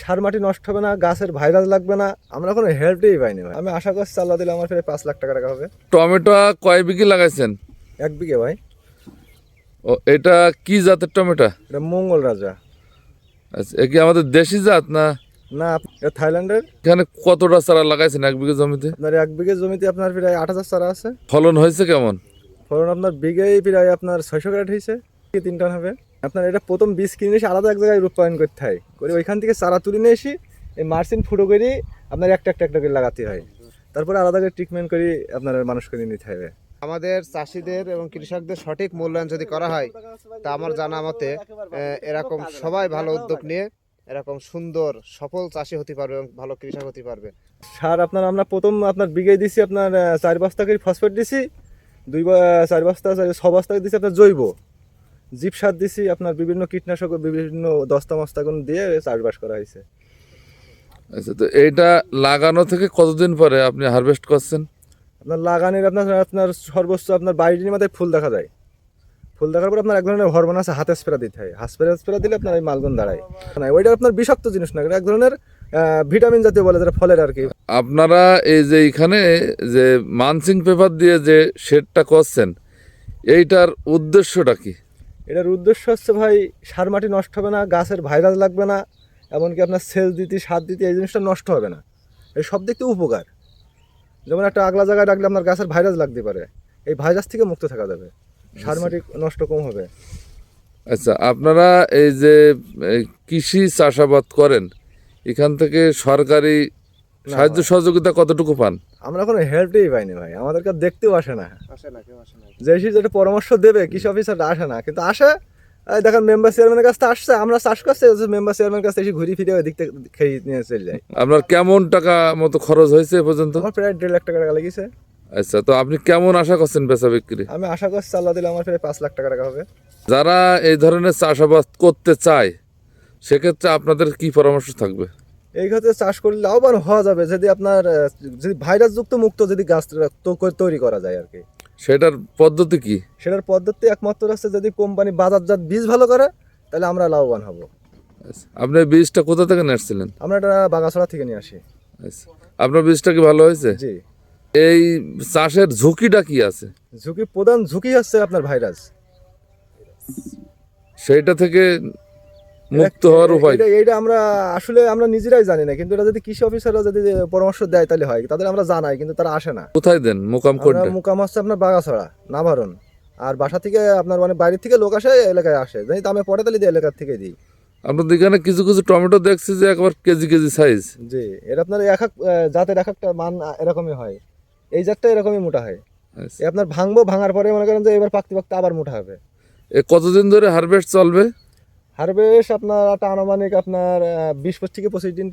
সার মাটি নষ্ট হবে না গাছের ভাইরাস লাগবে না আমরা কোনো হেল্পই পাইনি ভাই। আমি আশা করছি আল্লাহ দিলে আমার প্রায় পাঁচ লাখ টাকা টাকা হবে। টমেটো কয় বিঘে লাগাইছেন? এক বিঘে ভাই। ও এটা কি জাতের টমেটো? এটা মঙ্গল রাজা। আচ্ছা এ কি আমাদের দেশি জাত না? না এটা থাইল্যান্ডের। এখানে কতটা চারা লাগাইছেন এক বিঘা জমিতে? আপনার এক বিঘে জমিতে আপনার প্রায় আট হাজার চারা আছে। ফলন হয়েছে কেমন? ফলন আপনার বিঘেই প্রায় আপনার ছয়শো ক্যারেট হয়েছে। কি তিন টন হবে। আপনার এটা প্রথম বীজ কিনে এসে আলাদা এক জায়গায় রূপায়ণ করতে হয়। করে ওইখান থেকে চারা তুলে নিয়ে এসে এই মার্সিন ফুটো করে আপনার একটা একটা একটা করে লাগাতে হয়। তারপরে আলাদা করে ট্রিটমেন্ট করে আপনার মানুষ করে নিতে হবে। আমাদের চাষিদের এবং কৃষকদের সঠিক মূল্যায়ন যদি করা হয় তা আমার জানা মতে এরকম সবাই ভালো উদ্যোগ নিয়ে এরকম সুন্দর সফল চাষি হতে পারবে এবং ভালো কৃষক হতে পারবে। সার আপনার আমরা প্রথম আপনার বিঘে দিছি আপনার চার বস্তা করে ফসফেট দিছি দুই চার বস্তা ছ বস্তা দিছি আপনার জৈব। জিপ সার দিছি আপনার বিভিন্ন কীটনাশক ও বিভিন্ন দস্তা মস্তাগুন দিয়ে চাষবাস করা হয়েছে। আচ্ছা তো এইটা লাগানো থেকে কতদিন পরে আপনি হারভেস্ট করছেন? আপনার লাগানের আপনার আপনার সর্বোচ্চ আপনার বাইশ দিনের মাথায় ফুল দেখা যায়। ফুল দেখার পর আপনার এক ধরনের হরমোন আছে হাতে স্প্রে দিতে হয়। হাত স্প্রে স্প্রে দিলে আপনার এই মালগুন দাঁড়ায়। না ওইটা আপনার বিষাক্ত জিনিস না এটা এক ধরনের ভিটামিন জাতীয় বলে যেটা ফলের আর কি। আপনারা এই যে এখানে যে মানসিং পেপার দিয়ে যে শেডটা করছেন এইটার উদ্দেশ্যটা কি? এটার উদ্দেশ্য হচ্ছে ভাই, সার মাটি নষ্ট হবে না, গাছের ভাইরাস লাগবে না, এমনকি আপনার সেচ দিতে, সার দিতে, এই জিনিসটা নষ্ট হবে না। এই সব দিক থেকে উপকার। যেমন একটা আগলা জায়গায় রাখলে আপনার গাছের ভাইরাস লাগতে পারে। এই ভাইরাস থেকে মুক্ত থাকা যাবে। সার মাটি নষ্ট কম হবে। আচ্ছা আপনারা এই যে কৃষি চাষাবাদ করেন, এখান থেকে সরকারি সাহায্য সহযোগিতা কতটুকু পান? আমরা কোনো হেল্পই পাইনি ভাই আমাদেরকে আর দেখতেও আসে না। আসে না কেউ আসে না। যে যেটা পরামর্শ দেবে কৃষি অফিসাররা আসে না। কিন্তু আসে এই দেখেন মেম্বার চেয়ারম্যানের কাছে আসছে আমরা চাষ করছে মেম্বার চেয়ারম্যানের কাছে এসে ঘুরে ফিরে ওই দিক থেকে খেয়ে নিয়ে চলে যায় আপনার কেমন টাকা মতো খরচ হয়েছে এ পর্যন্ত? আমার প্রায় দেড় লাখ টাকা টাকা লেগেছে। আচ্ছা তো আপনি কেমন আশা করছেন বেচা বিক্রি? আমি আশা করছি আল্লাহ দিলে আমার প্রায় পাঁচ লাখ টাকা টাকা হবে। যারা এই ধরনের চাষাবাদ করতে চায় সেক্ষেত্রে আপনাদের কি পরামর্শ থাকবে? এই ক্ষেত্রে চাষ করলে লাভবান হওয়া যাবে যদি আপনার যদি ভাইরাস যুক্ত মুক্ত যদি গাছ তৈরি করা যায় আর কি। সেটার পদ্ধতি কি? সেটার পদ্ধতি একমাত্র আছে যদি কোম্পানি বাজারজাত বীজ ভালো করে তাহলে আমরা লাভবান হব। আচ্ছা, আপনি বীজটা কোথা থেকে নিয়েছিলেন আমরা এটা বাগাছড়া থেকে নিয়ে আসি। আচ্ছা আপনার বীজটা কি ভালো হয়েছে? জি। এই চাষের ঝুঁকিটা কি আছে? ঝুঁকি প্রধান ঝুঁকি হচ্ছে আপনার ভাইরাস। সেইটা থেকে মুক্ত হওয়ার উপায়। এটা আমরা আসলে আমরা নিজেরাই জানি না কিন্তু এটা যদি কৃষি অফিসাররা যদি পরামর্শ দেয় তাহলে হয় তাদের আমরা জানাই কিন্তু তারা আসে না। কোথায় দেন? মোকাম কোনটা? মুকাম হচ্ছে আপনার বাগাছড়া নাভারণ। আর বাসা থেকে আপনার মানে বাইরে থেকে লোক আসে এলাকায় আসে। জানি দামে পড়ে তাহলে দিয়ে এলাকার থেকে দিই। আপনাদের এখানে কিছু কিছু টমেটো দেখছি যে একবার কেজি কেজি সাইজ জি এটা আপনার এক এক জাতের এক একটা মান এরকমই হয়। এই জাতটা এরকমই মোটা হয়। আচ্ছা। আপনার ভাঙবো ভাঙার পরে মনে করেন যে এবার পাকতে পাকতে আবার মোটা হবে। কতদিন ধরে হারভেস্ট চলবে? হারভেস্ট আপনার একটা আনুমানিক আপনার বিশ পঁচিশ থেকে পঁচিশ দিন